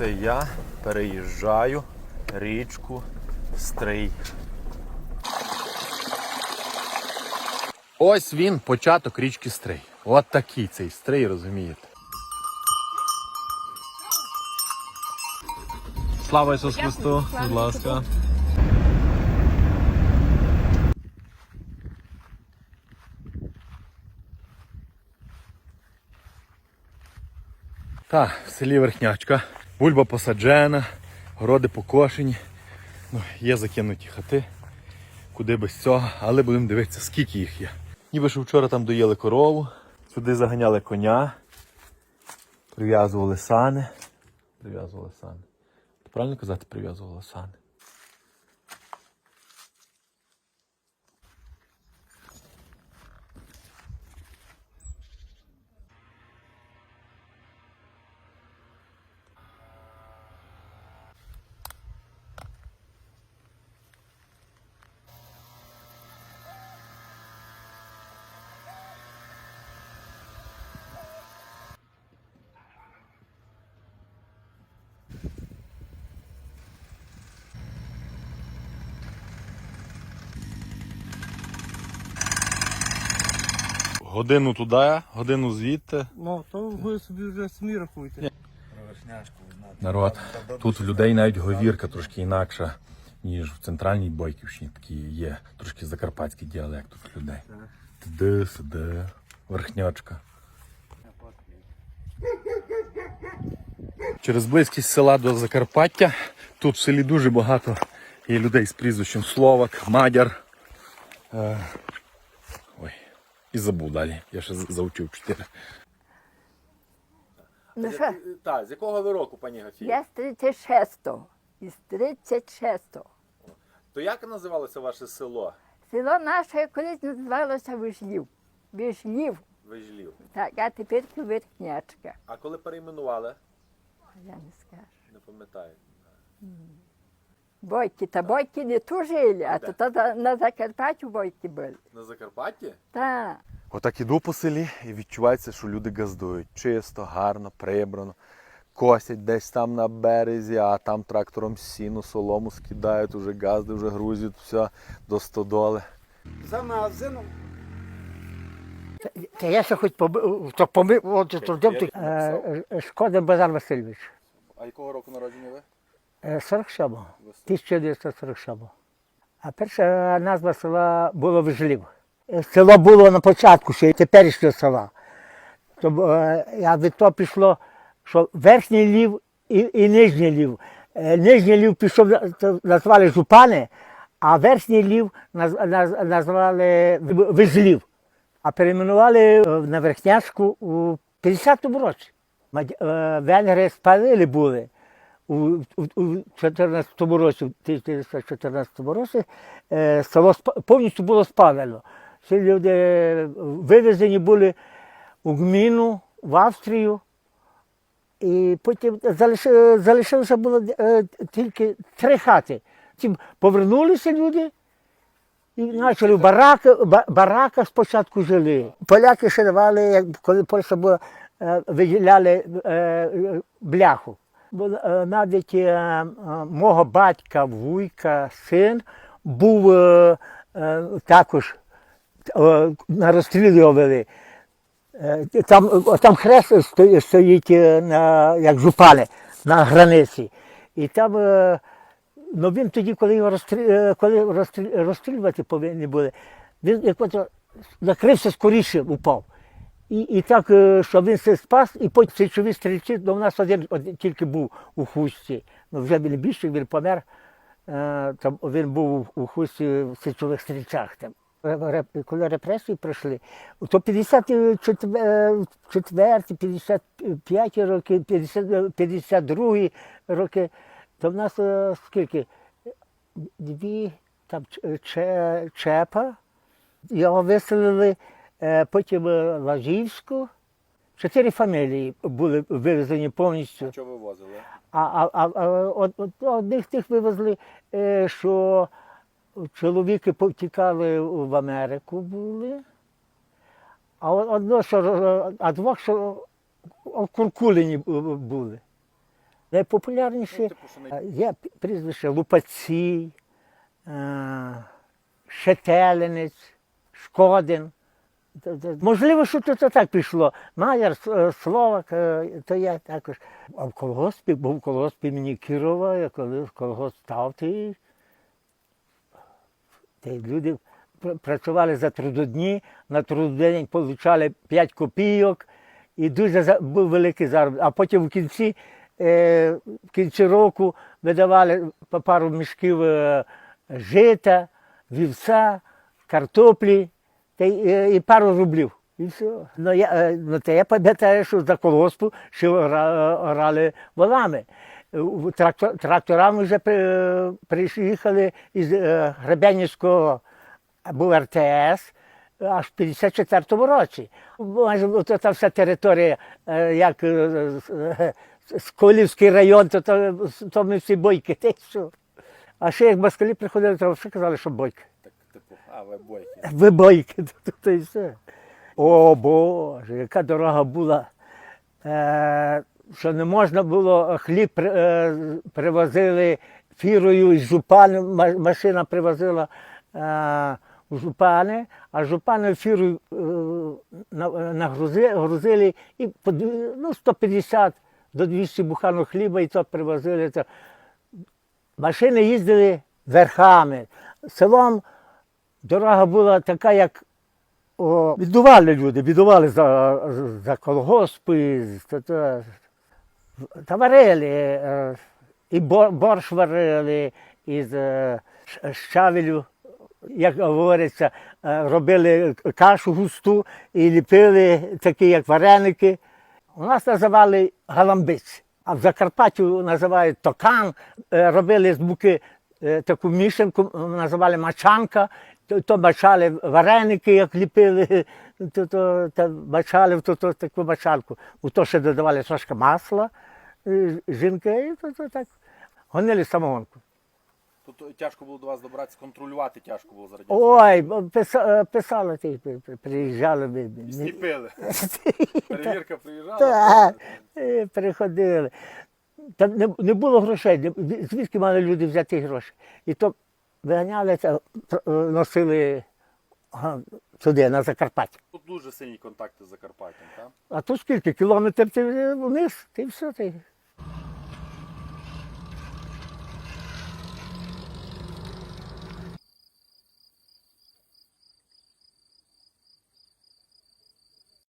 Це я переїжджаю річку Стрий. Ось він, початок річки Стрий. От такий цей стрий, розумієте. Слава Ісусу Христу, будь ласка. Так, в селі Верхнячка. Бульба посаджена, городи покошені. Ну, є закинуті хати. Куди без цього, але будемо дивитися, скільки їх є. Ніби що вчора там доїли корову, сюди заганяли коня, прив'язували сани. Прив'язували сани. Правильно казати, прив'язували сани. Годину туди, годину звідти. Ну, то ви собі вже самі рахуйте. Народ. Тут в людей навіть говірка трошки інакша, ніж в центральній Бойківщині. Такі є трошки закарпатський діалект тут людей. Туди, сюди, верхнячка. Через близькість села до Закарпаття тут в селі дуже багато є людей з прізвищем Словак, Мадяр. Е, і забув далі. Я ще заучив чотири. Ну що, Так, з якого ви року, пані Гафія? я з 36-го. Із 36-го. То як називалося ваше село? Село наше колись називалося Вижлів. Вижлів. Вижлів. Так, а тепер Верхнячка. А коли перейменували? Я не скажу. Не пам'ятаю. Бойки, та бойки не ту жили, а то, то на- Закарпаттю бойки були. На Закарпатті? Так. Отак іду по селі і відчувається, що люди газдують. Чисто, гарно, прибрано. Косять десь там на березі, а там трактором сіну, солому скидають, уже газди, вже грузять все до стодоли. За магазином. Та я ще хоч побив, то помив, от то де ти. Шкода Базар Васильович. А якого року народження ви? Е, 47-го. 1947-го. А перша назва села було Вижлів. Е, Село було на початку ще теперішнього села. То, е, а від того пішло, що верхній лів і, і нижній лів. Е, Нижній лів пішов, назвали Жупани, а верхній лів наз- наз- назвали Вижлів. А перейменували е, на Верхняшку у 50-му році. Е, Венгри спалили були у, у, у 14-му році, в 1914 році, е, село повністю було спалено. Всі люди е, вивезені були у Гміну, в Австрію. І потім залишилося було е, тільки три хати. Потім повернулися люди і почали в бараки, ба- бараках спочатку жили. Поляки як коли Польща була, виділяли бляху. Е, навіть е, е, мого батька, вуйка, син був також на розстріл його вели. Там, там хрест стоїть, на, як жупани на границі. І там, ну він тоді, коли його розстрі, е, коли розстрі, розстрілювати повинні були, він як ото накрився скоріше, упав. І, і так, е, що він се спас, і потім січові стрільці, ну, у нас один, тільки був у хустці. Ну, вже він більший, він помер. Е, Там він був у хусті в січових стрільцях. Там. Коли репресії пройшли, то 54, 55 роки, 50, 52 роки, то в нас е, скільки? Дві там чепа, його виселили, е, потім е, Лажівську. Чотири фамілії були вивезені повністю. Що ви возили? А, а, а, а од- од- одних тих вивезли, е, що чоловіки повтікали в Америку були, а одно, що, а двох, що окуркулені бу- були. Найпопулярніші типу, що най- е, є прізвище Лупацій, е, Шетелинець, Шкодин. Можливо, що то так пішло. Майер, С- е, Словак, е, то я також. А в колгоспі, був в колгоспі мені Кірова, я коли колгосп став, ти, люди працювали за трудодні, на трудодень отримали 5 копійок і дуже був великий заробіток. А потім в кінці, е, в кінці року видавали пару мішків жита, вівса, картоплі та е, і пару рублів. І все. Ну, я, е, ну, та я пам'ятаю, що за колгоспу ще орали волами. Трактор, тракторами вже при, приїхали із е, Гребенівського, був РТС, аж в 54-му році. Майже от та вся територія, як Сколівський район, то, то, то ми всі бойки. Й все. А ще як москалі приходили, то все казали, що бойки. А ви бойки. Ви бойки, то, то, то і все. О Боже, яка дорога була. Е, що не можна було хліб е, привозили фірою із жупани, машина привозила е, жупани, а жупани фірою е, на- нагрузи- грузили і ну, 150 до 200 буханок хліба і то привозили. Машини їздили верхами. Селом дорога була така, як о, бідували люди, бідували за, за колгоспи, та, та варили, е, і бор- борщ варили, із е, щавелю, як говориться, е, робили кашу густу і ліпили такі, як вареники. У нас називали галамбиць, а в Закарпатті називають токан, Е, робили з муки е, таку мішанку, називали мачанка, то, то мачали вареники, як ліпили, то, то, то мачали в ту, ту, таку мачанку. У то ще додавали трошки масла, е, жінки, і то, то так. Гонили самогонку. Тут тяжко було до вас добратися, контролювати тяжко було заради. Ой, е, писали, при- приїжджали. ми- ми- Сліпили. Перевірка приїжджала. Так, е, приходили. Та не, не було грошей. Звідки мали люди взяти гроші? І то виганяли, це, е, носили сюди, на Закарпаття. Тут дуже сильні контакти з Закарпаттям, так? А тут скільки? Кілометр ти вниз, ти все. Ти.